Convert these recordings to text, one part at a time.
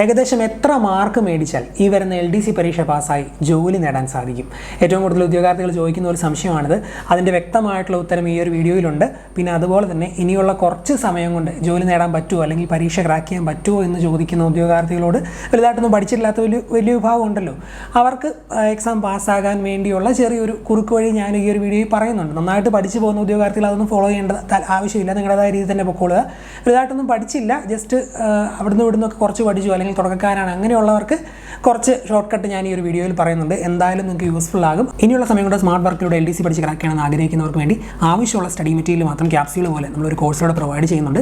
ഏകദേശം എത്ര മാർക്ക് മേടിച്ചാൽ ഈ വരുന്ന എൽ ഡി സി പരീക്ഷ പാസ്സായി ജോലി നേടാൻ സാധിക്കും? ഏറ്റവും കൂടുതൽ ഉദ്യോഗാർത്ഥികൾ ചോദിക്കുന്ന ഒരു സംശയമാണിത്. അതിന്റെ വ്യക്തമായിട്ടുള്ള ഉത്തരം ഈ ഒരു വീഡിയോയിലുണ്ട്. പിന്നെ അതുപോലെ തന്നെ ഇനിയുള്ള കുറച്ച് സമയം കൊണ്ട് ജോലി നേടാൻ പറ്റുമോ? അല്ലെങ്കിൽ പരീക്ഷ ക്രാക്ക് ചെയ്യാൻ പറ്റുമോ എന്ന് ചോദിക്കുന്ന ഉദ്യോഗാർത്ഥികളോട് വലുതായിട്ടൊന്നും പഠിച്ചിട്ടില്ലാത്ത വലിയ വലിയ വിഭാഗം ഉണ്ടല്ലോ. അവർക്ക് എക്സാം പാസ്സാകാൻ വേണ്ടിയുള്ള ചെറിയൊരു കുറുക്ക് വഴി ഞാൻ ഈ ഒരു വീഡിയോയിൽ പറയുന്നുണ്ട്. നന്നായിട്ട് പഠിച്ചു പോകുന്ന ഉദ്യോഗാർത്ഥികൾ അതൊന്നും ഫോളോ ചെയ്യേണ്ട ആവശ്യമില്ല. നിങ്ങളുടേതായ രീതിയിൽ തന്നെ പൊക്കോളുക. വലുതായിട്ടൊന്നും പഠിച്ചില്ല. ജസ്റ്റ് അവിടുന്ന് ഇവിടുന്നൊക്കെ കുറച്ച് പഠിച്ചു. അല്ലെങ്കിൽ തുടക്കക്കാരാണ് അങ്ങനെയുള്ളവർക്ക് കുറച്ച് ഷോർട്ട് കട്ട് ഞാൻ ഈ ഒരു വീഡിയോയിൽ പറയുന്നുണ്ട്. എന്തായാലും നിങ്ങൾക്ക് യൂസ്ഫുൾ ആകും. ഇനിയുള്ള സമയം കൊണ്ട് സ്മാർട്ട് വർക്കിലൂടെ എൽ ഡി സി പഠിച്ച് ക്രാക്ക് ആഗ്രഹിക്കുന്നവർക്ക് വേണ്ടി ആവശ്യമുള്ള സ്റ്റഡി മെറ്റീരിയൽ മാത്രം ക്യാപ്സ്യൂൾ പോലെ നമ്മളൊരു കോഴ്സിലൂടെ പ്രൊവൈഡ് ചെയ്യുന്നുണ്ട്.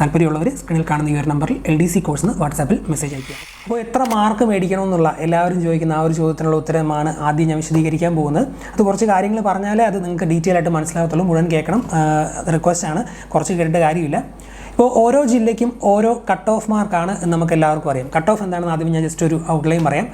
താല്പര്യമുള്ളവർ സ്ക്രീനിൽ കാണുന്ന ഈ ഒരു നമ്പറിൽ എൽ ഡി സി കോഴ്സ് എന്ന് വാട്സാപ്പിൽ മെസ്സേജ് അയക്കുക അപ്പോൾ എത്ര മാർക്ക് മേടിക്കണമെന്നുള്ള എല്ലാവരും ചോദിക്കുന്ന ആ ഒരു ചോദ്യത്തിനുള്ള ഉത്തരമാണ് ആദ്യം ഞാൻ വിശദീകരിക്കാൻ പോകുന്നത്. അത് കുറച്ച് കാര്യങ്ങൾ പറഞ്ഞാലേ അത് നിങ്ങൾക്ക് ഡീറ്റെയിൽ ആയിട്ട് മനസ്സിലാകത്തുള്ളൂ. മുഴുവൻ കേൾക്കണം. റിക്വസ്റ്റ് ആണ്. കുറച്ച് കേട്ടിട്ട് കാര്യമില്ല. ഇപ്പോൾ ഓരോ ജില്ലയ്ക്കും ഓരോ കട്ട് ഓഫ് മാർക്കാണ് നമുക്ക് എല്ലാവർക്കും അറിയാം. കട്ട് ഓഫ് എന്താണെന്ന് ആദ്യം ഞാൻ ജസ്റ്റ് ഒരു ഔട്ട്ലൈൻ പറയാം.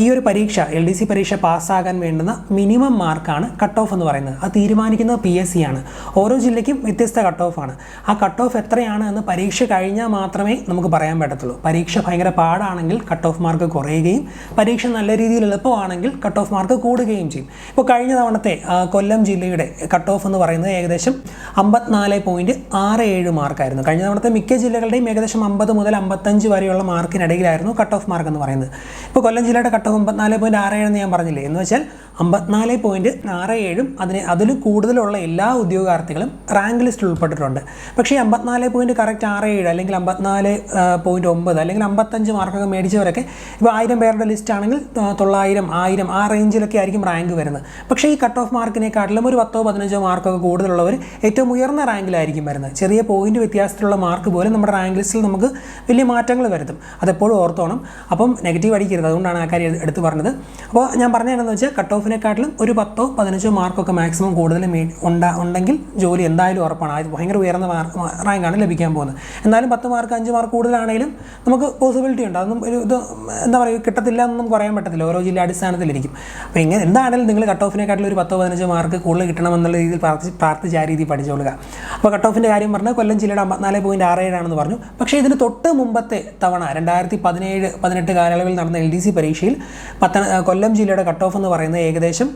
ഈ ഒരു പരീക്ഷ എൽ ഡി സി പരീക്ഷ പാസ്സാകാൻ വേണ്ടുന്ന മിനിമം മാർക്കാണ് കട്ട് ഓഫ് എന്ന് പറയുന്നത്. അത് തീരുമാനിക്കുന്നത് പി എസ് സി ആണ്. ഓരോ ജില്ലയ്ക്കും വ്യത്യസ്ത കട്ട് ഓഫ് ആണ്. ആ കട്ട് ഓഫ് എത്രയാണ് എന്ന് പരീക്ഷ കഴിഞ്ഞാൽ മാത്രമേ നമുക്ക് പറയാൻ പറ്റത്തുള്ളൂ. പരീക്ഷ ഭയങ്കര പാടാണെങ്കിൽ കട്ട് ഓഫ് മാർക്ക് കുറയുകയും പരീക്ഷ നല്ല രീതിയിൽ എളുപ്പമാണെങ്കിൽ കട്ട് ഓഫ് മാർക്ക് കൂടുകയും ചെയ്യും. ഇപ്പോൾ കഴിഞ്ഞ തവണത്തെ കൊല്ലം ജില്ലയുടെ കട്ട് ഓഫ് എന്ന് പറയുന്നത് ഏകദേശം അമ്പത്തിനാല് പോയിന്റ് ആറ് ഏഴ് മാർക്കായിരുന്നു കഴിഞ്ഞ തവണത്തെ മിക്ക ജില്ലകളുടെയും ഏകദേശം അമ്പത് മുതൽ അമ്പത്തഞ്ച് വരെയുള്ള മാർക്കിനിടയിലായിരുന്നു കട്ട് ഓഫ് മാർക്ക് എന്ന് പറയുന്നത്. ഇപ്പോൾ കൊല്ലം ജില്ലയുടെ കട്ട് ഓഫ് അമ്പത്തിനാല് പോയിന്റ് ആറ് ഏഴ് എന്ന് ഞാൻ പറഞ്ഞില്ലേ? എന്ന് വെച്ചാൽ അമ്പത്തിനാല് പോയിന്റ് ആറ് ഏഴും അതിന് അതിൽ കൂടുതലുള്ള എല്ലാ ഉദ്യോഗാർത്ഥികളും റാങ്ക് ലിസ്റ്റിൽ ഉൾപ്പെട്ടിട്ടുണ്ട്. പക്ഷേ അമ്പത്തിനാല് പോയിന്റ് കറക്റ്റ് ആറ് ഏഴ് അല്ലെങ്കിൽ അമ്പത്തിനാല് പോയിന്റ് ഒമ്പത് അല്ലെങ്കിൽ അമ്പത്തഞ്ച് മാർക്കൊക്കെ മേടിച്ചവരൊക്കെ ഇപ്പോൾ ആയിരം പേരുടെ ലിസ്റ്റ് ആണെങ്കിൽ തൊള്ളായിരം ആയിരം ആ റേഞ്ചിലൊക്കെ ആയിരിക്കും റാങ്ക് വരുന്നത്. പക്ഷേ ഈ കട്ട് ഓഫ് മാർക്കിനെക്കാട്ടിലും ഒരു പത്തോ പതിനഞ്ചോ മാർക്കൊക്കെ കൂടുതലുള്ളവർ ഏറ്റവും ഉയർന്ന റാങ്കിലായിരിക്കും വരുന്നത്. ചെറിയ പോയിന്റ് വ്യത്യാസത്തിലുള്ള മാർക്ക് പോലും നമ്മുടെ റാങ്ക് ലിസ്റ്റിൽ നമുക്ക് വലിയ മാറ്റങ്ങൾ വരുത്തും. അതെപ്പോഴും ഓർത്തോണം. അപ്പം നെഗറ്റീവ് അടിക്കരുത്. അതുകൊണ്ടാണ് ആ കാര്യം എടുത്തു പറഞ്ഞത്. അപ്പോൾ ഞാൻ പറഞ്ഞതെന്ന് വെച്ചാൽ കട്ട് ഓഫിനെക്കാട്ടിലും ഒരു പത്തോ പതിനഞ്ചോ മാർക്കൊക്കെ മാക്സിമം കൂടുതൽ ഉണ്ടാ ഉണ്ടെങ്കിൽ ജോലി എന്തായാലും ഉറപ്പാണ്. അത് ഭയങ്കര ഉയർന്ന റാങ്കാണ് ലഭിക്കാൻ പോകുന്നത്. എന്നാലും പത്ത് മാർക്ക് അഞ്ച് മാർക്ക് കൂടുതലാണെങ്കിലും നമുക്ക് പോസിബിലിറ്റി ഉണ്ട്. അതൊന്നും ഒരു ഇത് എന്താ പറയുക കിട്ടത്തില്ല എന്നൊന്നും പറയാൻ പറ്റത്തില്ല. ഓരോ ജില്ല അടിസ്ഥാനത്തിലിരിക്കും. അപ്പോൾ ഇങ്ങനെ എന്താണെങ്കിലും നിങ്ങൾ കട്ട് ഓഫിനെക്കാട്ടിലും ഒരു പത്തോ പതിനഞ്ചോ മാർക്ക് കൂടുതൽ കിട്ടണമെന്നുള്ള രീതിയിൽ പ്രാർത്ഥിച്ച് പ്രാർത്ഥിച്ച് ആ രീതിയിൽ പഠിച്ചോളുക. അപ്പോൾ കട്ട് ഓഫിന്റെ കാര്യം പറഞ്ഞാൽ കൊല്ലം ജില്ലയുടെ അമ്പത്തിനാല് പോയിന്റ് ആറ് ഏഴാണെന്ന് പറഞ്ഞു. പക്ഷേ ഇതിന് തൊട്ട് മുമ്പത്തെ തവണ രണ്ടായിരത്തി പതിനേഴ് പതിനെട്ട് കാലയളവിൽ നടന്ന എൽ ഡി സി പരീക്ഷയിൽ പത്ത കൊല്ലം ജില്ലയുടെ കട്ട് ഓഫ് എന്ന് പറയുന്നത് ഏകദേശം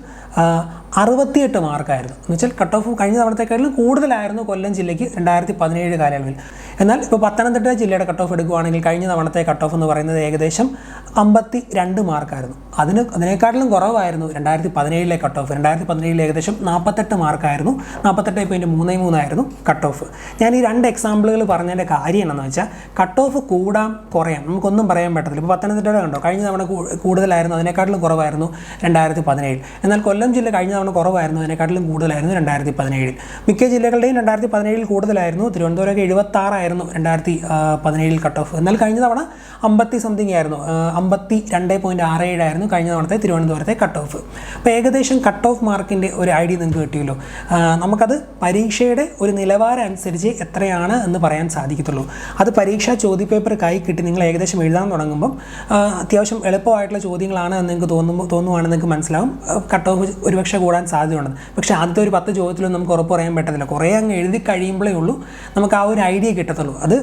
അറുപത്തിയെട്ട് മാർക്കായിരുന്നു. എന്ന് വെച്ചാൽ കട്ട് ഓഫ് കഴിഞ്ഞ തവണത്തെക്കാളും കൂടുതലായിരുന്നു കൊല്ലം ജില്ലയ്ക്ക് രണ്ടായിരത്തി പതിനേഴ് കാലയളവിൽ. എന്നാൽ ഇപ്പോൾ പത്തനംതിട്ട ജില്ലയുടെ കട്ട് ഓഫ് എടുക്കുകയാണെങ്കിൽ കഴിഞ്ഞ തവണത്തെ കട്ട് ഓഫ് എന്ന് പറയുന്നത് ഏകദേശം അമ്പത്തി രണ്ട് മാർക്കായിരുന്നു. അതിന് അതിനേക്കാട്ടിലും കുറവായിരുന്നു രണ്ടായിരത്തി പതിനേഴിലെ കട്ട് ഓഫ് രണ്ടായിരത്തി പതിനേഴിൽ ഏകദേശം നാൽപ്പത്തെട്ട് മാർക്കായിരുന്നു. നാൽപ്പത്തെട്ട് പോയിന്റ് മൂന്ന് മൂന്നായിരുന്നു കട്ട് ഓഫ് ഞാൻ ഈ രണ്ട് എക്സാമ്പിളുകൾ പറഞ്ഞതിന്റെ കാര്യം എന്താണെന്ന് വെച്ചാൽ കട്ട് ഓഫ് കൂടാം കുറയാം. നമുക്കൊന്നും പറയാൻ പറ്റത്തില്ല. ഇപ്പോൾ പത്തനംതിട്ടയുടെ കണ്ടോ കഴിഞ്ഞ തവണ കൂടുതലായിരുന്നു അതിനേക്കാട്ടിലും കുറവായിരുന്നു രണ്ടായിരത്തി പതിനേഴിൽ എന്നാൽ കൊല്ലം ജില്ല കഴിഞ്ഞ തവണ കുറവായിരുന്നു. അതിനെക്കാട്ടിലും കൂടുതലായിരുന്നു രണ്ടായിരത്തി പതിനേഴിൽ മിക്ക ജില്ലകളുടെയും രണ്ടായിരത്തി പതിനേഴിൽ കൂടുതലായിരുന്നു. തിരുവനന്തപുരമൊക്കെ എഴുപത്താറായിരുന്നു രണ്ടായിരത്തി പതിനേഴിൽ കട്ട് ഓഫ് എന്നാൽ കഴിഞ്ഞ തവണ അമ്പത്തി സംതിങ് ആയിരുന്നു. അമ്പത്തി രണ്ട് പോയിന്റ് ആറ് ഏഴായിരുന്നു കഴിഞ്ഞ തവണത്തെ തിരുവനന്തപുരത്തെ കട്ട് ഓഫ് അപ്പോൾ ഏകദേശം കട്ട് ഓഫ് മാർക്കിന്റെ ഒരു ഐഡിയ നിങ്ങൾക്ക് കിട്ടിയല്ലോ. നമുക്കത് പരീക്ഷയുടെ ഒരു നിലവാരം അനുസരിച്ച് എത്രയാണ് എന്ന് പറയാൻ സാധിക്കത്തുള്ളൂ. അത് പരീക്ഷാ ചോദ്യപേപ്പർ കൈ കിട്ടി നിങ്ങൾ ഏകദേശം എഴുതാൻ തുടങ്ങുമ്പം അത്യാവശ്യം എളുപ്പമായിട്ടുള്ള ചോദ്യങ്ങളാണ് എന്ന് നിങ്ങൾക്ക് തോന്നുമ്പോൾ തോന്നുവാണെന്ന് നിങ്ങൾക്ക് മനസ്സിലാവും. കട്ട് ഓഫ് ഒരുപക്ഷെ കൂടാൻ സാധ്യതയുണ്ടെന്ന് പക്ഷേ ആദ്യത്തെ ഒരു പത്ത് ചോദ്യത്തിലും നമുക്ക് ഉറപ്പ് പറയാൻ പറ്റത്തില്ല. കുറേ അങ്ങ് എഴുതി കഴിയുമ്പോഴേ ഉള്ളൂ നമുക്ക് ആ ഒരു ഐഡിയ കിട്ടത്തുള്ളൂ. അത്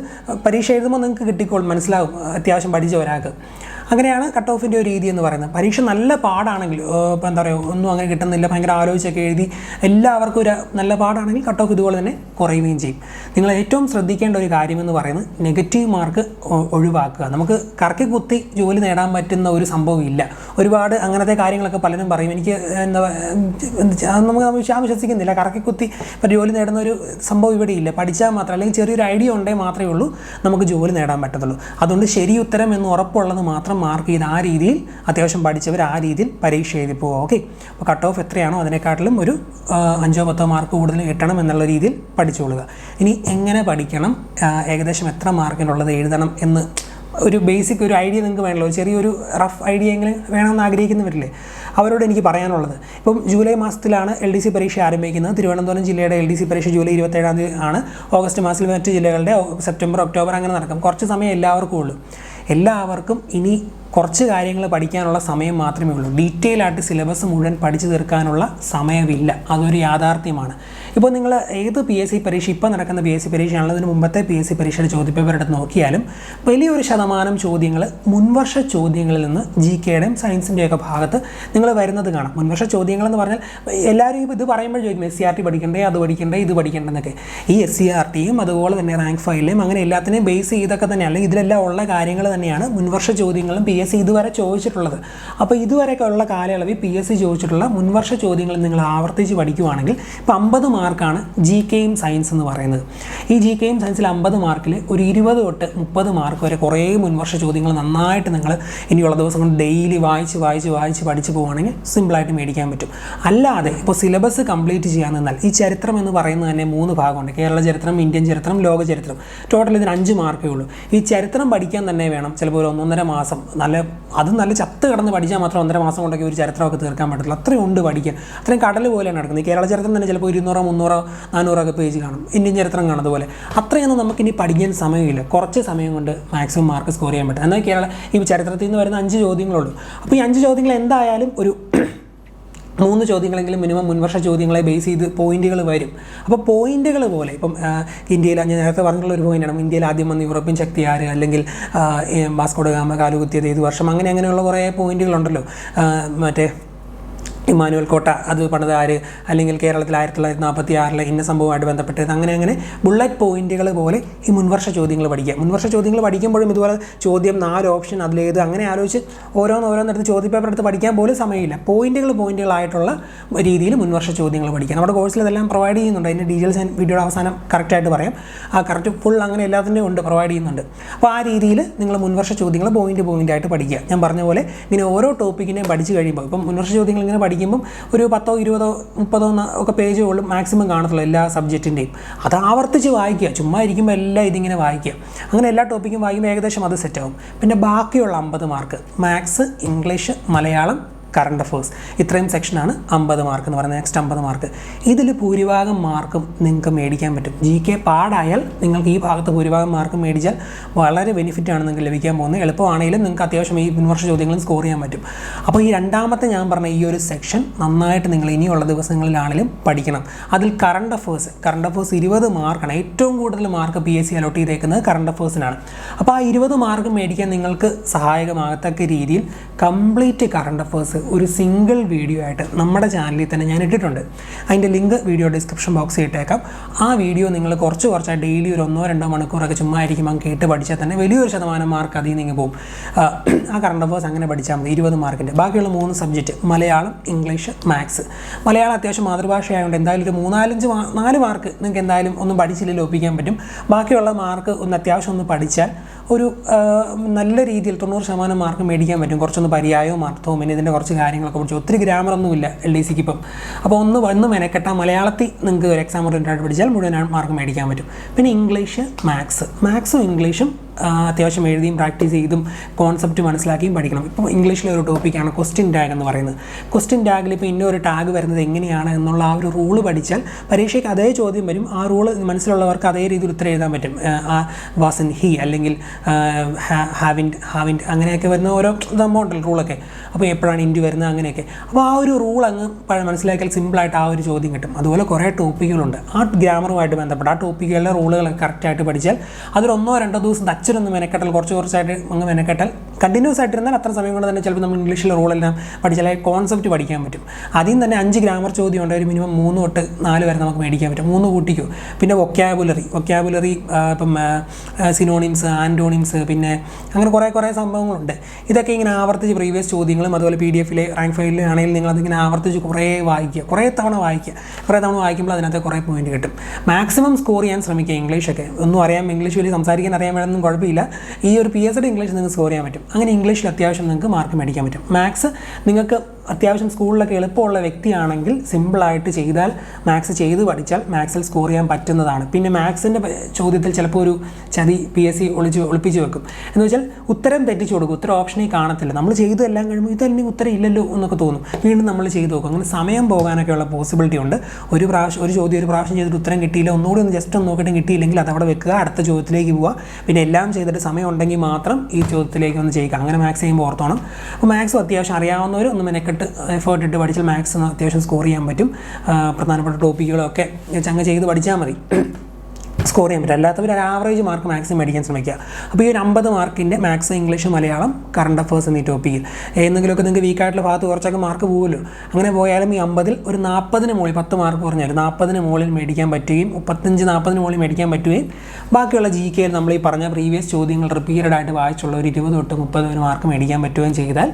പരീക്ഷ എഴുതുമ്പോൾ നിങ്ങൾക്ക് കിട്ടിക്കോളും. മനസ്സിലാവും. അത്യാവശ്യം പഠിച്ച ഒരാൾക്ക്. അങ്ങനെയാണ് കട്ട് ഓഫിന്റെ ഒരു രീതി എന്ന് പറയുന്നത്. പരീക്ഷ നല്ല പാടാണെങ്കിൽ ഇപ്പോൾ എന്താ പറയുക ഒന്നും അങ്ങനെ കിട്ടുന്നില്ല ഭയങ്കര ആലോചിച്ചൊക്കെ എഴുതി എല്ലാവർക്കും ഒരു നല്ല പാടാണെങ്കിൽ കട്ട് ഓഫ് ഇതുപോലെ തന്നെ കുറയുകയും ചെയ്യും. നിങ്ങൾ ഏറ്റവും ശ്രദ്ധിക്കേണ്ട ഒരു കാര്യമെന്ന് പറയുന്നത് നെഗറ്റീവ് മാർക്ക് ഒഴിവാക്കുക. നമുക്ക് കറക്കി കുത്തി ജോലി നേടാൻ പറ്റുന്ന ഒരു സംഭവം ഇല്ല. ഒരുപാട് അങ്ങനത്തെ കാര്യങ്ങളൊക്കെ പലരും പറയും. എനിക്ക് എന്താ നമുക്ക് ഞാൻ വിശ്വസിക്കുന്നില്ല. കറക്കി കുത്തി ഇപ്പോൾ ജോലി നേടുന്ന ഒരു സംഭവം ഇവിടെ ഇല്ല. പഠിച്ചാൽ മാത്രം അല്ലെങ്കിൽ ചെറിയൊരു ഐഡിയ ഉണ്ടെങ്കിൽ മാത്രമേ ഉള്ളൂ നമുക്ക് ജോലി നേടാൻ പറ്റത്തുള്ളൂ. അതുകൊണ്ട് ശരി ഉത്തരം എന്ന് ഉറപ്പുള്ളത് മാത്രം മാർക്ക് ചെയ്ത് ആ രീതിയിൽ അത്യാവശ്യം പഠിച്ചവർ ആ രീതിയിൽ പരീക്ഷ എഴുതി പോകുക ഓക്കെ അപ്പോൾ കട്ട് ഓഫ് എത്രയാണോ അതിനെക്കാട്ടിലും ഒരു അഞ്ചോ പത്തോ മാർക്ക് കൂടുതൽ കിട്ടണം എന്നുള്ള രീതിയിൽ പഠിച്ചുകൊള്ളുക ഇനി എങ്ങനെ പഠിക്കണം? ഏകദേശം എത്ര മാർക്കിനുള്ളത് എഴുതണം എന്ന് ഒരു ബേസിക് ഒരു ഐഡിയ നിങ്ങൾക്ക് വേണമല്ലോ. ചെറിയൊരു റഫ് ഐഡിയ എങ്കിലും വേണമെന്ന് ആഗ്രഹിക്കുന്നവരില്ലേ? അവരോട് എനിക്ക് പറയാനുള്ളത്. ഇപ്പം ജൂലൈ മാസത്തിലാണ് എൽ ഡി സി പരീക്ഷ ആരംഭിക്കുന്നത്. തിരുവനന്തപുരം ജില്ലയുടെ എൽ ഡി സി പരീക്ഷ ജൂലൈ ഇരുപത്തേഴാം തീയതി ആണ്. ഓഗസ്റ്റ് മാസത്തിൽ മറ്റ് ജില്ലകളുടെ സെപ്റ്റംബർ ഒക്ടോബർ അങ്ങനെ നടക്കും. കുറച്ച് സമയം എല്ലാവർക്കും ഉള്ളൂ. എല്ലാവർക്കും ഇനി കുറച്ച് കാര്യങ്ങൾ പഠിക്കാനുള്ള സമയം മാത്രമേ ഉള്ളൂ. ഡീറ്റെയിൽ ആയിട്ട് സിലബസ് മുഴുവൻ പഠിച്ചു തീർക്കാനുള്ള സമയമില്ല. അതൊരു യാഥാർത്ഥ്യമാണ്. ഇപ്പോൾ നിങ്ങൾ ഏത് പി എസ് സി പരീക്ഷ ഇപ്പോൾ നടക്കുന്ന പി എസ് സി പരീക്ഷയാണല്ലോ അതിന് മുമ്പത്തെ പി എസ് സി പരീക്ഷയുടെ ചോദ്യപേപ്പർ എടുത്ത് നോക്കിയാലും വലിയൊരു ശതമാനം ചോദ്യങ്ങൾ മുൻവർഷ ചോദ്യങ്ങളിൽ നിന്ന് ജി കെയുടെയും സയൻസിന്റെയൊക്കെ ഭാഗത്ത് നിങ്ങൾ വരുന്നത് കാണാം. മുൻവർഷ ചോദ്യങ്ങൾ എന്ന് പറഞ്ഞാൽ എല്ലാവരും ഇത് പറയുമ്പോൾ ചോദിക്കും എസ് സി ആർ ടി പഠിക്കണ്ടേ അത് പഠിക്കണ്ടേ ഇത് പഠിക്കണ്ടെന്നൊക്കെ. ഈ എസ് സി ആർ ടിയും അതുപോലെ തന്നെ റാങ്ക് ഫയലിലും അങ്ങനെ എല്ലാത്തിനെയും ബേസ് ചെയ്തൊക്കെ തന്നെ അല്ലെങ്കിൽ ഇതിലെല്ലാം ഉള്ള കാര്യങ്ങൾ തന്നെയാണ് മുൻവർഷ ചോദ്യങ്ങളും പി എസ് സി ഇതുവരെ ചോദിച്ചിട്ടുള്ളത്. അപ്പോൾ ഇതുവരെയൊക്കെ ഉള്ള കാലയളവിൽ പി എസ് സി ചോദിച്ചിട്ടുള്ള മുൻവർഷ ചോദ്യങ്ങൾ നിങ്ങൾ ആവർത്തിച്ച് പഠിക്കുവാണെങ്കിൽ ഇപ്പോൾ അമ്പത് മാർക്കാണ് ജി കെയും സയൻസ് എന്ന് പറയുന്നത്. ഈ ജി കെയും സയൻസിൽ അമ്പത് മാർക്കിൽ ഒരു ഇരുപത് തൊട്ട് മുപ്പത് മാർക്ക് വരെ കുറേ മുൻവർഷ ചോദ്യങ്ങൾ നന്നായിട്ട് നിങ്ങൾ ഇനിയുള്ള ദിവസം കൊണ്ട് ഡെയിലി വായിച്ച് വായിച്ച് വായിച്ച് പഠിച്ച് പോവുകയാണെങ്കിൽ സിമ്പിളായിട്ട് മേടിക്കാൻ പറ്റും. അല്ലാതെ ഇപ്പോൾ സിലബസ് കംപ്ലീറ്റ് ചെയ്യാൻ നിന്നാൽ ഈ ചരിത്രം എന്ന് പറയുന്നത് തന്നെ മൂന്ന് ഭാഗമുണ്ട്. കേരള ചരിത്രം ഇന്ത്യൻ ചരിത്രം ലോക ചരിത്രം. ടോട്ടൽ ഇതിന് അഞ്ച് മാർക്കേ ഉള്ളൂ. ഈ ചരിത്രം പഠിക്കാൻ തന്നെ വേണം ചിലപ്പോൾ ഒരു ഒന്നൊന്നര മാസം നല്ല അത് നല്ല ചത്ത് കിടന്ന് പഠിച്ചാൽ മാത്രം ഒന്നര മാസം കൊണ്ടൊക്കെ ഒരു ചരിത്രമൊക്കെ തീർക്കാൻ പറ്റില്ല അത്രയും ഉണ്ട് പഠിക്കാൻ. അത്രയും കടൽ പോലെയാണ് നടക്കുന്നത്. ഈ കേരള ചരിത്രം തന്നെ ചിലപ്പോൾ ഇരുന്നൂറോ മുന്നൂറോ നാനൂറോ ഒക്കെ പേജ് കാണും. ഇന്ത്യൻ ചരിത്രം കാണുന്നത് പോലെ. അത്രയൊന്നും നമുക്കിനി പഠിക്കാൻ സമയമില്ല. കുറച്ച് സമയം കൊണ്ട് മാക്സിമം മാർക്ക് സ്കോർ ചെയ്യാൻ പറ്റും. എന്നാൽ കേരള ഈ ചരിത്രത്തിൽ നിന്ന് വരുന്ന അഞ്ച് ചോദ്യങ്ങളുള്ളൂ അപ്പോൾ ഈ അഞ്ച് ചോദ്യങ്ങൾ എന്തായാലും ഒരു മൂന്ന് ചോദ്യങ്ങളെങ്കിലും മിനിമം മുൻവർഷ ചോദ്യങ്ങളെ ബേസ് ചെയ്ത് പോയിന്റുകൾ വരും. അപ്പോൾ പോയിന്റുകൾ പോലെ ഇപ്പം ഇന്ത്യയിൽ ഞാൻ നേരത്തെ പറഞ്ഞിട്ടുള്ള ഒരു പോയിന്റാണ് ഇന്ത്യയിൽ ആദ്യം വന്ന യൂറോപ്യൻ ശക്തി ആര് അല്ലെങ്കിൽ വാസ്കോഡ് ഗാമ കാലുകുത്തിയത് ഏത് വർഷം അങ്ങനെ അങ്ങനെയുള്ള കുറേ പോയിന്റുകളുണ്ടല്ലോ മറ്റേ ഇമാനുവൽ കോട്ട അത് പണിത് ആര്? അല്ലെങ്കിൽ കേരളത്തിൽ ആയിരത്തി തൊള്ളായിരത്തി നാൽപ്പത്തി ആറിലെ ഇന്ന സംഭവമായിട്ട് ബന്ധപ്പെട്ടത് അങ്ങനെ അങ്ങനെ ബുള്ളറ്റ് പോയിന്റുകൾ പോലെ ഈ മുൻവർഷ ചോദ്യങ്ങൾ പഠിക്കുക. മുൻവർഷ ചോദ്യങ്ങൾ പഠിക്കുമ്പോഴും ഇതുപോലെ ചോദ്യം നാല് ഓപ്ഷൻ അതിലേത് അങ്ങനെ ആലോചിച്ച് ഓരോന്ന് ഓരോന്നെടുത്ത് ചോദ്യപേപ്പർ എടുത്ത് പഠിക്കാൻ പോലും സമയമില്ല. പോയിന്റുകൾ പോയിന്റുകളായിട്ടുള്ള രീതിയിൽ മുൻവർഷ ചോദ്യങ്ങൾ പഠിക്കുക നമ്മുടെ കോഴ്സിൽ ഇതെല്ലാം പ്രൊവൈഡ് ചെയ്യുന്നുണ്ട്. അതിന്റെ ഡീറ്റെയിൽസ് ഞാൻ വീഡിയോയുടെ അവസാനം കറക്റ്റായിട്ട് പറയാം. ആ കറക്റ്റ് ഫുൾ അങ്ങനെ എല്ലാത്തിന്റെയും ഉണ്ട് പ്രൊവൈഡ് ചെയ്യുന്നുണ്ട്. അപ്പോൾ ആ രീതിയിൽ നിങ്ങൾ മുൻവർഷ ചോദ്യങ്ങൾ പോയിന്റ് ആയിട്ട് പഠിക്കുക. ഞാൻ പറഞ്ഞ പോലെ ഇങ്ങനെ ഓരോ ടോപ്പിക്കിനെയും പഠിച്ചു കഴിയുമ്പോൾ ഇപ്പം മുൻവർഷ ചോദ്യങ്ങൾ ഇങ്ങനെ പഠിക്കുമ്പം ഒരു പത്തോ ഇരുപതോ മുപ്പതോ ഒക്കെ പേജേ ഉള്ളൂ മാക്സിമം കാണത്തുള്ളൂ എല്ലാ സബ്ജക്റ്റിന്റെയും അത് ആവർത്തിച്ച് വായിക്കുക. ചുമ്മാ ഇരിക്കുമ്പോൾ എല്ലാം ഇതിങ്ങനെ വായിക്കുക. അങ്ങനെ എല്ലാ ടോപ്പിക്കും വായിക്കുമ്പോൾ ഏകദേശം അത് സെറ്റാവും പിന്നെ ബാക്കിയുള്ള അമ്പത് mark maths English Malayalam current affairs ഇത്രയും സെക്ഷനാണ് അമ്പത് മാർക്ക് എന്ന് പറയുന്നത്. നെക്സ്റ്റ് അമ്പത് മാർക്ക് ഇതിൽ ഭൂരിഭാഗം മാർക്കും നിങ്ങൾക്ക് മേടിക്കാൻ പറ്റും. ജി കെ പാടായാൽ നിങ്ങൾക്ക് ഈ ഭാഗത്ത് ഭൂരിഭാഗം മാർക്ക് മേടിച്ചാൽ വളരെ ബെനിഫിറ്റാണ് നിങ്ങൾക്ക് ലഭിക്കാൻ പോകുന്നത്. എളുപ്പമാണെങ്കിലും നിങ്ങൾക്ക് അത്യാവശ്യം ഈ മുൻവർഷ ചോദ്യങ്ങളും സ്കോർ ചെയ്യാൻ പറ്റും. അപ്പോൾ ഈ രണ്ടാമത്തെ ഞാൻ പറഞ്ഞ ഈ ഒരു സെക്ഷൻ നന്നായിട്ട് നിങ്ങൾ ഇനിയുള്ള ദിവസങ്ങളിലാണെങ്കിലും പഠിക്കണം. അതിൽ കറണ്ട് അഫേഴ്സ് കറണ്ട് അഫേഴ്സ് ഇരുപത് മാർക്കാണ് ഏറ്റവും കൂടുതൽ mark P S C allot ചെയ്തേക്കുന്നത് കറണ്ട് അഫേഴ്സിനാണ് അപ്പോൾ ആ ഇരുപത് മാർക്ക് മേടിക്കാൻ നിങ്ങൾക്ക് സഹായകമാകത്തക്ക രീതിയിൽ കംപ്ലീറ്റ് കറണ്ട് അഫേഴ്സ് ഒരു സിംഗിൾ വീഡിയോ ആയിട്ട് നമ്മുടെ ചാനലിൽ തന്നെ ഞാൻ ഇട്ടിട്ടുണ്ട്. അതിന്റെ ലിങ്ക് വീഡിയോ ഡിസ്ക്രിപ്ഷൻ ബോക്സിൽ ഇട്ടേക്കാം. ആ വീഡിയോ നിങ്ങൾ കുറച്ച് കുറച്ചായി ഡെയിലി ഒരു ഒന്നോ രണ്ടോ മണിക്കൂറൊക്കെ ചുമ്മാ ആയിരിക്കും അങ്ങ് കേട്ട് പഠിച്ചാൽ തന്നെ വലിയൊരു ശതമാനം മാർക്ക് അതിൽ നിന്ന് പോകും. ആ, കറണ്ട് അഫേഴ്സ് അങ്ങനെ പഠിച്ചാൽ മതി. ഇരുപത് മാർക്കിന്റെ ബാക്കിയുള്ള മൂന്ന് subject Malayalam English maths Malayalam അത്യാവശ്യം മാതൃഭാഷയായതുകൊണ്ട് എന്തായാലും ഒരു മൂന്നാലഞ്ച് നാല് മാർക്ക് നിങ്ങൾക്ക് എന്തായാലും ഒന്നും പഠിച്ചില്ലെങ്കിൽ ഒപ്പിക്കാൻ പറ്റും. ബാക്കിയുള്ള മാർക്ക് ഒന്ന് അത്യാവശ്യം ഒന്ന് പഠിച്ചാൽ ഒരു നല്ല രീതിയിൽ തൊണ്ണൂറ് ശതമാനം മാർക്ക് മേടിക്കാൻ പറ്റും. കുറച്ചൊന്ന് പര്യായവും അർത്ഥവും പിന്നെ ഇതിന്റെ കുറച്ച് കാര്യങ്ങളൊക്കെ പഠിച്ചു. ഒത്തിരി ഗ്രാമറൊന്നുമില്ല എൽ ഡി സിക്ക് ഇപ്പം. അപ്പോൾ ഒന്ന് വന്ന് മെനക്കെട്ടാൽ മലയാളത്തിൽ നിങ്ങൾക്ക് ഒരു എക്സാം ഓറിയന്റായിട്ട് പഠിച്ചാൽ മുഴുവൻ മാർക്ക് മേടിക്കാൻ പറ്റും. പിന്നെ ഇംഗ്ലീഷ് മാത്സ് മാത്സും ഇംഗ്ലീഷും അത്യാവശ്യം എഴുതിയും പ്രാക്ടീസ് ചെയ്തും കോൺസെപ്റ്റ് മനസ്സിലാക്കിയും പഠിക്കണം. ഇപ്പോൾ ഇംഗ്ലീഷിലെ ഒരു ടോപ്പിക്കാണ് ക്വസ്റ്റ്യൻ ടാഗ് എന്ന് പറയുന്നത്. ക്വസ്റ്റ്യൻ ടാഗിൽ ഇപ്പോൾ ഇന്നൊരു ടാഗ് വരുന്നത് എങ്ങനെയാണ് എന്നുള്ള ആ ഒരു റൂൾ പഠിച്ചാൽ പരീക്ഷയ്ക്ക് അതേ ചോദ്യം വരും. ആ റൂൾ മനസ്സിലുള്ളവർക്ക് അതേ രീതിയിൽ ഉത്തരം എഴുതാൻ പറ്റും. ആ വാസൻ ഹി അല്ലെങ്കിൽ ഹാവിൻഡ് ഹാവിൻഡ് അങ്ങനെയൊക്കെ വരുന്ന ഓരോ സംഭവം റൂളൊക്കെ അപ്പോൾ എപ്പോഴാണ് ഇൻഡു വരുന്നത് അങ്ങനെയൊക്കെ. അപ്പോൾ ആ ഒരു റൂൾ അങ്ങ് മനസ്സിലാക്കിയാൽ സിമ്പിളായിട്ട് ആ ഒരു ചോദ്യം കിട്ടും. അതുപോലെ കുറേ ടോപ്പിക്കുകളുണ്ട് ആ ഗ്രാമറുമായിട്ട് ബന്ധപ്പെട്ട് ആ ടോപ്പിക്കുകളിലെ റൂളുകളൊക്കെ കറക്റ്റായിട്ട് പഠിച്ചാൽ അതൊരു ഒന്നോ രണ്ടോ ദിവസം അച്ഛനൊന്ന് മെനക്കെട്ടൽ കുറച്ച് കുറച്ചായിട്ട് അങ്ങ് മെനക്കെട്ടാൽ. കണ്ടിന്യൂസ് ആയിട്ടിരുന്നാൽ അത്ര സമയം കൊണ്ട് തന്നെ ചിലപ്പോൾ നമ്മൾ ഇംഗ്ലീഷിലെ റൂളെല്ലാം പഠിച്ചാൽ കോൺസെപ്റ്റ് പഠിക്കാൻ പറ്റും. അതിൽ തന്നെ അഞ്ച് ഗ്രാമർ ചോദ്യം ഉണ്ട്. ഒരു മിനിമം മൂന്ന് തൊട്ട് നാല് വരെ നമുക്ക് മേടിക്കാൻ പറ്റും. മൂന്ന് കൂട്ടിക്കോ. പിന്നെ വൊക്കാബുലറി വൊക്കാബുലറി ഇപ്പം സിനോണിംസ് ആന്റോണിംസ് പിന്നെ അങ്ങനെ കുറേ കുറേ സംഭവങ്ങളുണ്ട്. ഇതൊക്കെ ഇങ്ങനെ ആവർത്തിച്ച് പ്രീവിയസ് ചോദ്യങ്ങളും അതുപോലെ പി ഡി എഫിലെ റാങ്ക് ഫൈലിൽ ആണെങ്കിൽ നിങ്ങൾ അതിങ്ങനെ ആവർത്തിച്ച് കുറേ വായിക്കുക. കുറേ തവണ വായിക്കുക. കുറേ തവണ വായിക്കുമ്പോൾ അതിനകത്ത് കുറേ പോയിന്റ് കിട്ടും. മാക്സിമം സ്കോർ ചെയ്യാൻ ശ്രമിക്കുക ഇംഗ്ലീഷൊക്കെ ഒന്നും അറിയാം ഇംഗ്ലീഷ് വലിയ സംസാരിക്കാൻ അറിയാൻ വേണമെന്നും കുഴപ്പമില്ല. ഈ ഒരു പി എസ് ഡി ഇംഗ്ലീഷ് നിങ്ങൾക്ക് സ്കോർ ചെയ്യാൻ പറ്റും. അങ്ങനെ ഇംഗ്ലീഷിൽ അത്യാവശ്യം നിങ്ങൾക്ക് മാർക്ക് മേടിക്കാൻ പറ്റും. മാത്സ് നിങ്ങൾക്ക് അത്യാവശ്യം സ്കൂളിലൊക്കെ എളുപ്പമുള്ള വ്യക്തിയാണെങ്കിൽ സിമ്പിളായിട്ട് ചെയ്താൽ മാത്സ് ചെയ്ത് പഠിച്ചാൽ മാത്സിൽ സ്കോർ ചെയ്യാൻ പറ്റുന്നതാണ്. പിന്നെ മാത്സിന്റെ ചോദ്യത്തിൽ ചിലപ്പോൾ ഒരു ചതി പി എസ് സി ഒളിച്ച് ഒളിപ്പിച്ച് വെക്കും. എന്ന് വെച്ചാൽ ഉത്തരം തെറ്റിച്ച് കൊടുക്കും. ഉത്തരം ഓപ്ഷനേ കാണത്തില്ല. നമ്മൾ ചെയ്തു എല്ലാം കഴിയുമ്പോൾ ഇതല്ലെങ്കിൽ ഉത്തരം ഇല്ലല്ലോ എന്നൊക്കെ തോന്നും. വീണ്ടും നമ്മൾ ചെയ്തു നോക്കും. അങ്ങനെ സമയം പോകാനൊക്കെയുള്ള പോസിബിലിറ്റി ഉണ്ട്. ഒരു പ്രാവശ്യം ഒരു ചോദ്യം ഒരു പ്രാവശ്യം ചെയ്തിട്ട് ഉത്തരം കിട്ടിയില്ല. ഒന്നുകൂടി ഒന്ന് ജസ്റ്റ് ഒന്ന് നോക്കിയിട്ട് കിട്ടിയില്ലെങ്കിൽ അത് അവിടെ വെക്കുക. അടുത്ത ചോദ്യത്തിലേക്ക് പോവുക. പിന്നെ എല്ലാം ചെയ്തിട്ട് സമയം ഉണ്ടെങ്കിൽ മാത്രം ഈ ചോദ്യത്തിലേക്ക് ഒന്ന് ചെയ്യുക അങ്ങനെ മാത്സ് ചെയ്യുമ്പോൾ ഓർത്തോണം. അപ്പോൾ മാത്സും അത്യാവശ്യം അറിയാവുന്നവർ ഒന്ന് മെനക്കെട്ട് എഫേർട്ട് ഇട്ട് പഠിച്ചാൽ മാത്സ് അത്യാവശ്യം സ്കോർ ചെയ്യാൻ പറ്റും. പ്രധാനപ്പെട്ട ടോപ്പിക്കുകളൊക്കെ ചങ്ങ ചെയ്ത് പഠിച്ചാൽ മതി. സ്കോർ ചെയ്യാൻ പറ്റും അല്ലാത്തവർ ഒരു ആവറേജ് മാർക്ക് മാക്സിമം മേടിക്കാൻ ശ്രമിക്കുക. അപ്പോൾ ഈ ഒരു അമ്പത് മാർക്കിന്റെ maths English Malayalam current affairs എന്നീ ടോപ്പിക്കിൽ ഏതെങ്കിലുമൊക്കെ നിങ്ങൾക്ക് വീക്കായിട്ടുള്ള ഭാഗത്ത് കുറച്ചൊക്കെ മാർക്ക് പോകുമല്ലോ അങ്ങനെ പോയാലും ഈ അമ്പതിൽ ഒരു നാൽപ്പതിന് മുകളിൽ പത്ത് മാർക്ക് കുറഞ്ഞാൽ നാൽപ്പതിന് മുകളിൽ മേടിക്കാൻ പറ്റുകയും മുപ്പത്തഞ്ച് നാൽപ്പതിന് മുകളിൽ മേടിക്കാൻ പറ്റുകയും ബാക്കിയുള്ള ജി കെയിൽ നമ്മൾ ഈ പറഞ്ഞ പ്രീവിയസ് ചോദ്യങ്ങൾ റിപ്പീറ്റഡ് ആയിട്ട് വായിച്ചുള്ള ഒരു ഇരുപത് തൊട്ട് മുപ്പത് വരെ മാർക്ക് മേടിക്കാൻ പറ്റുകയും ചെയ്താൽ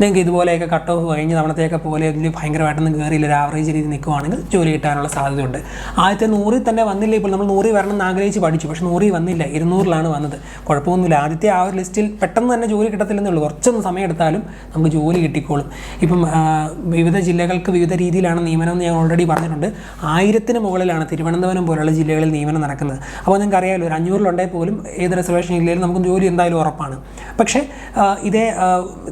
നിങ്ങൾക്ക് ഇതുപോലെയൊക്കെ കട്ട് ഓഫ് കഴിഞ്ഞ് തവണത്തെയൊക്കെ പോലെ ഇതിൽ ഭയങ്കരമായിട്ടൊന്നും കയറിയില്ല ഒരു ആവറേജ് രീതി നിൽക്കുവാണെങ്കിൽ ജോലി കിട്ടാനുള്ള സാധ്യതയുണ്ട്. ആദ്യത്തെ നൂറിൽ തന്നെ വന്നില്ല? ഇപ്പോൾ നമ്മൾ നൂറിൽ വരണം എന്ന് ആഗ്രഹിച്ച് പഠിച്ചു. പക്ഷെ നൂറിൽ വന്നില്ല. ഇരുന്നൂറിലാണ് വന്നത്. കുഴപ്പമൊന്നുമില്ല. ആദ്യത്തെ ആ ഒരു ലിസ്റ്റിൽ പെട്ടെന്ന് തന്നെ ജോലി കിട്ടത്തില്ലെന്നേ ഉള്ളൂ. കുറച്ചൊന്ന് സമയം എടുത്താലും നമുക്ക് ജോലി കിട്ടിക്കോളും. ഇപ്പം വിവിധ ജില്ലകൾക്ക് വിവിധ രീതിയിലാണ് നിയമനം എന്ന് ഞാൻ ഓൾറെഡി പറഞ്ഞിട്ടുണ്ട്. ആയിരത്തിന് മുകളിലാണ് തിരുവനന്തപുരം പോലുള്ള ജില്ലകളിൽ നിയമനം നടക്കുന്നത്. അപ്പോൾ നിങ്ങൾക്ക് അറിയാമല്ലോ ഒരു അഞ്ഞൂറിലുണ്ടെങ്കിൽ പോലും ഏത് റിസർവേഷൻ ജില്ലയിലും നമുക്ക് ജോലി എന്തായാലും ഉറപ്പാണ്. പക്ഷേ ഇതേ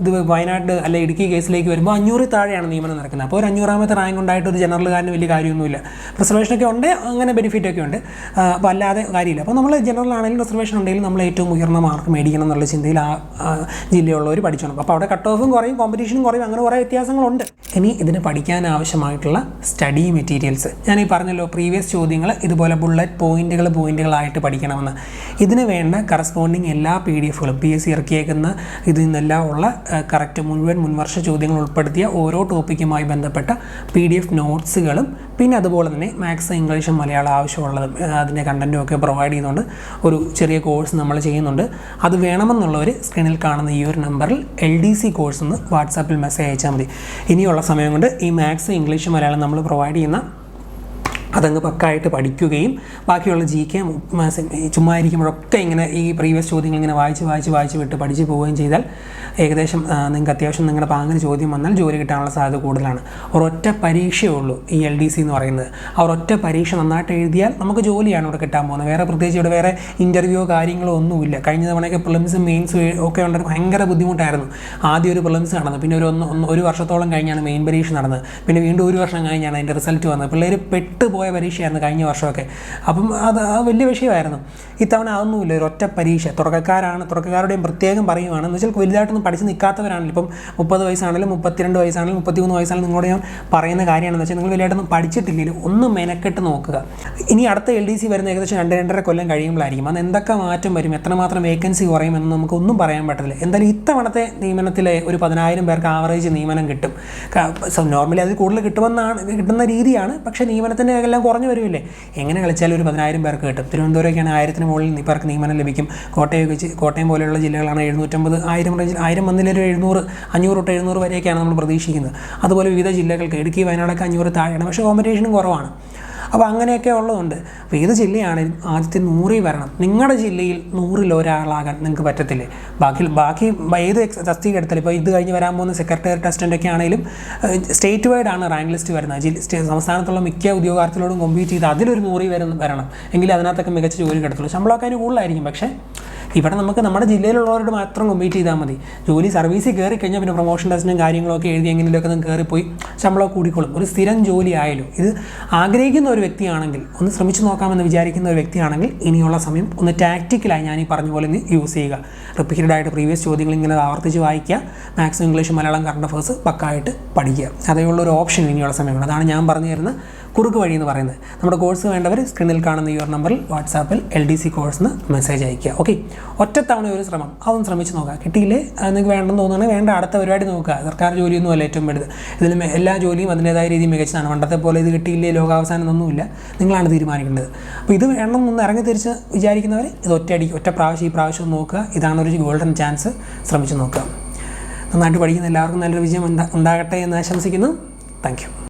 ഇത് വയനാട് അല്ലെ ഇടുക്കി കേസിലേക്ക് വരുമ്പോൾ അഞ്ഞൂറിൽ താഴെയാണ് നിയമനം നടക്കുന്നത്. അപ്പോൾ ഒരു അഞ്ഞൂറാമത്തെ റാങ്ക് ഉണ്ടായിട്ട് ഒരു ജനറൽ ജനറലുകാരന് വലിയ കാര്യമൊന്നുമില്ല. റിസർവേഷനൊക്കെ ഉണ്ട് അങ്ങനെ ബെനിഫിറ്റൊക്കെ ഉണ്ട്. അല്ലാതെ കാര്യമില്ല. അപ്പോൾ നമ്മൾ ജനറൽ ആണെങ്കിലും റിസർവേഷൻ ഉണ്ടെങ്കിലും നമ്മൾ ഏറ്റവും ഉയർന്ന മാർക്ക് മേടിക്കണം എന്നുള്ള ചിന്തയിൽ ആ ജില്ലയുള്ളവർ പഠിച്ചോണം. അപ്പോൾ അവിടെ കട്ട് ഓഫും കുറയും കോമ്പറ്റീഷനും കുറയും അങ്ങനെ കുറേ വ്യത്യാസങ്ങളുണ്ട്. ഇനി ഇതിന് പഠിക്കാൻ ആവശ്യമായിട്ടുള്ള സ്റ്റഡി മെറ്റീരിയൽസ് ഞാൻ ഈ പറഞ്ഞല്ലോ പ്രീവിയസ് ചോദ്യങ്ങൾ ഇതുപോലെ ബുള്ളറ്റ് പോയിന്റുകൾ പോയിന്റുകളായിട്ട് പഠിക്കണമെന്ന്. ഇതിന് വേണ്ട കറസ്പോണ്ടിങ് എല്ലാ പി ഡി എഫുകളും പി എസ് സി ഇറക്കിയേക്കുന്ന ഇതിൽ നിന്നെല്ലാം ഉള്ള കറക്റ്റ് മുഴുവൻ മുൻവർഷ ചോദ്യങ്ങൾ ഉൾപ്പെടുത്തിയ ഓരോ ടോപ്പിക്കുമായി ബന്ധപ്പെട്ട പി ഡി എഫ് നോട്ട്സുകളും പിന്നെ അതുപോലെ തന്നെ മാത്സ് ഇംഗ്ലീഷും മലയാളം ആവശ്യമുള്ളതും അതിന്റെ കണ്ടന്റും ഒക്കെ പ്രൊവൈഡ് ചെയ്യുന്നുണ്ട് ഒരു ചെറിയ കോഴ്സ് നമ്മൾ ചെയ്യുന്നുണ്ട്. അത് വേണമെന്നുള്ളവർ സ്ക്രീനിൽ കാണുന്ന ഈ ഒരു നമ്പറിൽ എൽ ഡി സി കോഴ്സ് ഒന്ന് വാട്സാപ്പിൽ മെസ്സേജ് അയച്ചാൽ മതി. ഇനിയുള്ള സമയം കൊണ്ട് ഈ മാത്സ് ഇംഗ്ലീഷ് മലയാളം നമ്മൾ പ്രൊവൈഡ് ചെയ്യുന്ന അതങ്ങ് പക്കായിട്ട് പഠിക്കുകയും ബാക്കിയുള്ള ജി കെ ചുമ്മാ ഇരിക്കുമ്പോഴൊക്കെ ഇങ്ങനെ ഈ പ്രീവിയസ് ചോദ്യങ്ങൾ ഇങ്ങനെ വായിച്ച് വായിച്ച് വായിച്ച് വിട്ട് പഠിച്ച് പോവുകയും ചെയ്താൽ ഏകദേശം നിങ്ങൾക്ക് അത്യാവശ്യം നിങ്ങളുടെ പാങ്ങിന് ചോദ്യം വന്നാൽ ജോലി കിട്ടാനുള്ള സാധ്യത കൂടുതലാണ്. ഒരൊറ്റ പരീക്ഷയേ ഉള്ളൂ ഈ എൽ ഡി സി എന്ന് പറയുന്നത്. ആ ഒരൊറ്റ പരീക്ഷ നന്നായിട്ട് എഴുതിയാൽ നമുക്ക് ജോലിയാണ് ഇവിടെ കിട്ടാൻ പോകുന്നത്. വേറെ പ്രത്യേകിച്ച് ഇവിടെ വേറെ ഇന്റർവ്യൂയോ കാര്യങ്ങളോ ഒന്നുമില്ല. കഴിഞ്ഞ തവണയൊക്കെ പ്രിലിംസും മെയിൻസ് ഒക്കെ ഉണ്ടെങ്കിൽ ഭയങ്കര ബുദ്ധിമുട്ടായിരുന്നു. ആദ്യം ഒരു പ്രിലിംസ് നടന്നു. പിന്നെ ഒരു ഒന്ന് ഒരു വർഷത്തോളം കഴിഞ്ഞാണ് മെയിൻ പരീക്ഷ നടന്നത്. പിന്നെ വീണ്ടും ഒരു വർഷം കഴിഞ്ഞാണ് അതിന്റെ റിസൾട്ട് വന്നത്. പിള്ളേർ പെട്ടുപോയ പരീക്ഷയായിരുന്നു കഴിഞ്ഞ വർഷമൊക്കെ. അപ്പം അത് വലിയ വിഷയമായിരുന്നു. ഇത്തവണ അതൊന്നുമില്ല. ഒരു ഒറ്റ പരീക്ഷ. തുടക്കക്കാരാണ്. തുടക്കക്കാരുടെയും പ്രത്യേകം പറയുവാണ്. എന്ന് വെച്ചാൽ വലുതായിട്ടൊന്നും പഠിച്ച് നിൽക്കാത്തവരാണല്ലോ ഇപ്പം മുപ്പത് വയസ്സാണെങ്കിലും മുപ്പത്തിരണ്ട് വയസ്സാണെങ്കിലും മുപ്പത്തിമൂന്ന് വയസ്സാണെങ്കിലും നിങ്ങളോട് ഞാൻ പറയുന്ന കാര്യമാണെന്ന് വെച്ചാൽ നിങ്ങൾ വലുതായിട്ടൊന്നും പഠിച്ചിട്ടില്ലെങ്കിൽ ഒന്ന് മെനക്കെട്ട് നോക്കുക. ഇനി അടുത്ത എൽ ഡി സി വരുന്ന ഏകദേശം രണ്ട് രണ്ടര കൊല്ലം കഴിയുമ്പോഴായിരിക്കും. അത് എന്തൊക്കെ മാറ്റം വരും? എത്രമാത്രം വേക്കൻസി കുറയുമെന്ന് നമുക്ക് ഒന്നും പറയാൻ പറ്റില്ല എന്തായാലും ഇത്തവണത്തെ നിയമനത്തിലെ ഒരു പതിനായിരം പേർക്ക് ആവറേജ് നിയമനം കിട്ടും. നോർമലി അതിൽ കൂടുതൽ കിട്ടുമെന്നാണ് കിട്ടുന്ന രീതിയാണ്. പക്ഷേ നിയമനത്തിന്റെ എല്ലാം കുറഞ്ഞു വരുമല്ലേ? എങ്ങനെ കളിച്ചാലും ഒരു പതിനായിരം പേർക്ക് കിട്ടും. തിരുവനന്തപുരമൊക്കെയാണ് ആയിരത്തിന് മുകളിൽ പേർക്ക് നിയമനം ലഭിക്കും. കോട്ടയം വെച്ച് കോട്ടയം പോലെയുള്ള ജില്ലകളാണ് എഴുന്നൂറ്റമ്പത് ആയിരം റേഞ്ചിൽ ആയിരം വന്നിലൊരു എഴുന്നൂറ് അഞ്ഞൂറ് തൊട്ട് എഴുന്നൂറ് വരെയൊക്കെയാണ് നമ്മൾ പ്രതീക്ഷിക്കുന്നത്. അതുപോലെ വിവിധ ജില്ലകൾക്ക് ഇടുക്കി വയനാടൊക്കെ അഞ്ഞൂറ് താഴെയാണ്. പക്ഷേ കോമ്പറ്റീഷനും കുറവാണ്. അപ്പോൾ അങ്ങനെയൊക്കെ ഉള്ളതുണ്ട് അപ്പോൾ ഏത് ജില്ലയാണെങ്കിലും ആദ്യത്തെ നൂറിൽ വരണം. നിങ്ങളുടെ ജില്ലയിൽ നൂറിൽ ഒരാളാകാൻ നിങ്ങൾക്ക് പറ്റത്തില്ലേ? ബാക്കി ബാക്കി ഏത് തസ്തിക എടുത്താലും ഇപ്പോൾ ഇത് കഴിഞ്ഞ് വരാൻ പോകുന്ന സെക്രട്ടറി അസിസ്റ്റന്റ് ഒക്കെ ആണെങ്കിലും സ്റ്റേറ്റ് വൈഡ് ആണ് റാങ്ക് ലിസ്റ്റ് വരുന്നത്. ജില്ല സംസ്ഥാനത്തുള്ള മിക്ക ഉദ്യോഗാർത്ഥികളോടും കോമ്പീറ്റ് ചെയ്ത് അതിലൊരു നൂറിൽ വരുന്ന വരണം. എങ്കിൽ അതിനകത്തൊക്കെ മികച്ച ജോലി കിടത്തുള്ളൂ ശമ്പളമൊക്കെ അതിന് കൂടുതലായിരിക്കും പക്ഷേ ഇവിടെ നമുക്ക് നമ്മുടെ ജില്ലയിലുള്ളവരോട് മാത്രം കമ്പീറ്റ് ചെയ്താൽ മതി. ജോലി സർവീസിൽ കയറി കഴിഞ്ഞാൽ പിന്നെ പ്രൊമോഷൻ ടെസ്റ്റിനും കാര്യങ്ങളൊക്കെ എഴുതി എങ്ങനെയൊക്കെ നിങ്ങൾക്ക് കയറിപ്പോയി ശമ്പളം കൂടിക്കോളും. ഒരു സ്ഥിരം ജോലി ആയാലും ഇത് ആഗ്രഹിക്കുന്ന ഒരു വ്യക്തിയാണെങ്കിൽ ഒന്ന് ശ്രമിച്ചു നോക്കാമെന്ന് വിചാരിക്കുന്ന ഒരു വ്യക്തിയാണെങ്കിൽ ഇനിയുള്ള സമയം ഒന്ന് ടാക്റ്റിക്കലായി ഞാൻ ഈ പറഞ്ഞ പോലെ യൂസ് ചെയ്യുക. റിപ്പീറ്റഡ് ആയിട്ട് പ്രീവിയസ് ചോദ്യങ്ങൾ ഇങ്ങനെ ആവർത്തിച്ച് വായിക്കുക. Maths English Malayalam current affairs പക്കായിട്ട് പഠിക്കുക. അതേ ഒരു ഓപ്ഷൻ ഇനിയുള്ള സമയമാണ്. അതാണ് ഞാൻ പറഞ്ഞു തരുന്ന കുറുക്ക് വഴി എന്ന് പറയുന്നത്. നമ്മുടെ കോഴ്സ് വേണ്ടവർ സ്ക്രീനിൽ കാണുന്ന ഒരു നമ്പറിൽ വാട്സാപ്പിൽ എൽ ഡി സി കോഴ്സിന് മെസ്സേജ് അയക്കുക ഓക്കെ ഒറ്റത്തവണ ഒരു ശ്രമം. അതൊന്ന് ശ്രമിച്ച് നോക്കുക. കിട്ടിയില്ലേ? നിങ്ങൾക്ക് വേണ്ടെന്ന് തോന്നുകയാണെങ്കിൽ വേണ്ട. അടുത്ത പരിപാടി നോക്കുക. സർക്കാർ ജോലിയൊന്നും അല്ല ഏറ്റവും വലുത്. ഇതിൽ എല്ലാ ജോലിയും അതിന്റേതായ രീതിയിൽ മികച്ചതാണ്. പണ്ടത്തെ പോലെ ഇത് കിട്ടിയില്ലേ? ലോകാവസാനം ഒന്നുമില്ല നിങ്ങളാണ് തീരുമാനിക്കേണ്ടത്. അപ്പോൾ ഇത് വേണം എന്ന് ഇറങ്ങി തിരിച്ച് വിചാരിക്കുന്നവർ ഇത് ഒറ്റയടി ഒറ്റ പ്രാവശ്യം ഈ പ്രാവശ്യം നോക്കുക. ഇതാണ് ഒരു ഗോൾഡൻ ചാൻസ് ശ്രമിച്ച് നോക്കുക. നന്നായിട്ട് പഠിക്കുന്ന എല്ലാവർക്കും നല്ലൊരു വിജയം ഉണ്ടാ- ഉണ്ടാകട്ടെ എന്ന് ആശംസിക്കുന്നു. താങ്ക്